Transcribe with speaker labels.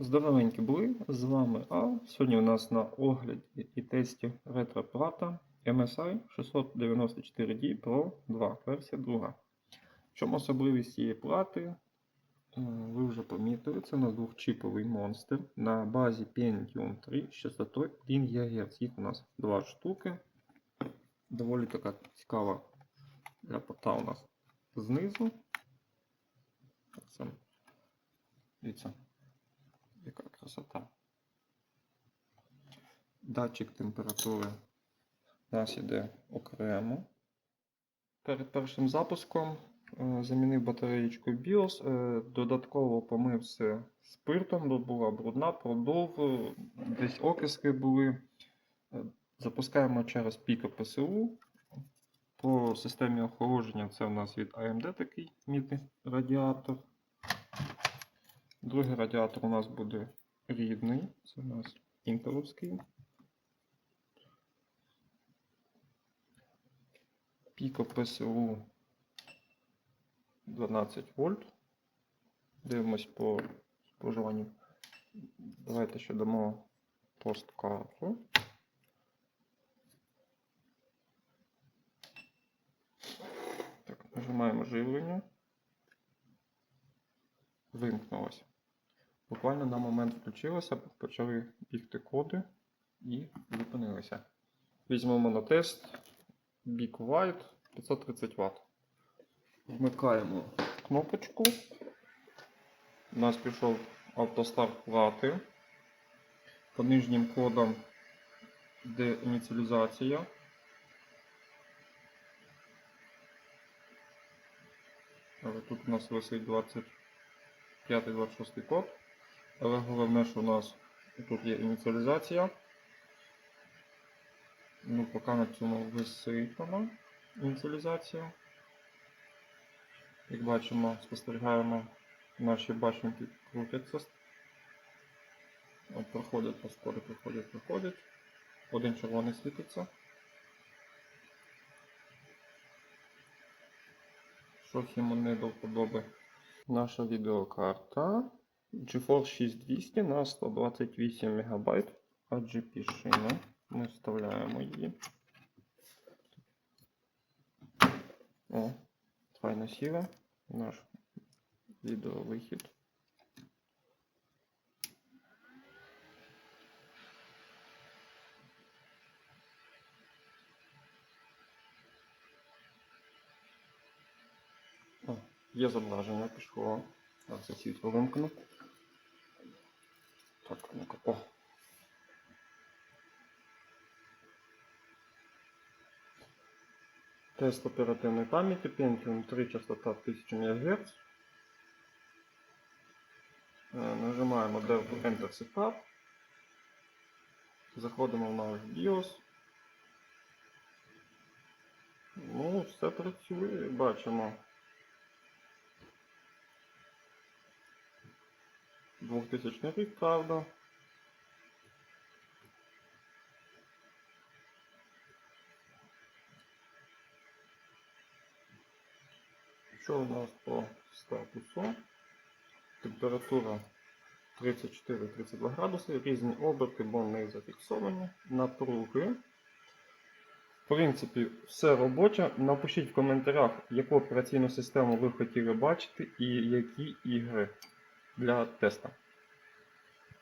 Speaker 1: Здоровенькі були, з вами А. Сьогодні у нас на огляді і тесті ретроплата MSI 694D Pro 2, версія 2. В чому особливість цієї плати? Е, Ви вже помітили, це у нас двохчиповий монстр на базі Pentium 3 з частотою 1 ГГц. Їх у нас два штуки. Доволі така цікава ляпота у нас знизу. Це, дивіться, красота. Датчик температури у нас іде окремо. Перед першим запуском е, замінив батареєчку BIOS, е, додатково помив все спиртом, бо була брудна, продов, е, десь окиски були. Запускаємо через піка ПСУ. По системі охолодження це у нас від AMD такий мідний радіатор. Другий радіатор у нас буде рідний, це у нас інтеловський. Піко ПСУ 12 вольт. Дивимось по споживанню. Давайте ще дамо посткарту. Так, нажимаємо живлення. Вимкнулося. Буквально на момент включилося, почали бігти коди і зупинилися. Візьмемо на тест Big White 530 Вт. Вмикаємо кнопочку. У нас пішов автостарт плати. По нижнім кодам де ініціалізація. Але тут у нас висить 25-26 код. Але головне, що у нас тут є ініціалізація. Ну, поки на цьому висить вона ініціалізація. Як бачимо, спостерігаємо, наші башенки крутяться. От проходять паскоди, проходять, проходять. Один червоний світиться. Щось йому не до вподоби. Наша відеокарта GeForce 6200 на 128 МБ RGB шина. Ми вставляємо її. О, файна сіла. Наш відеовихід. О, є зображення, пішло. А це світло вимкну. Так, ну-ка. О. Тест оперативної пам'яті Pentium 3 частота 1000 МГц. Е, Нажимаємо Delta Enter Setup. Заходимо в наш BIOS. Ну, все працює, бачимо. 2000 рік, правда. Що у нас по статусу? Температура 34-32 градуси, різні оберти, бо не зафіксовані. Напруги. В принципі, все робоче. Напишіть в коментарях, яку операційну систему ви хотіли бачити і які ігри для теста.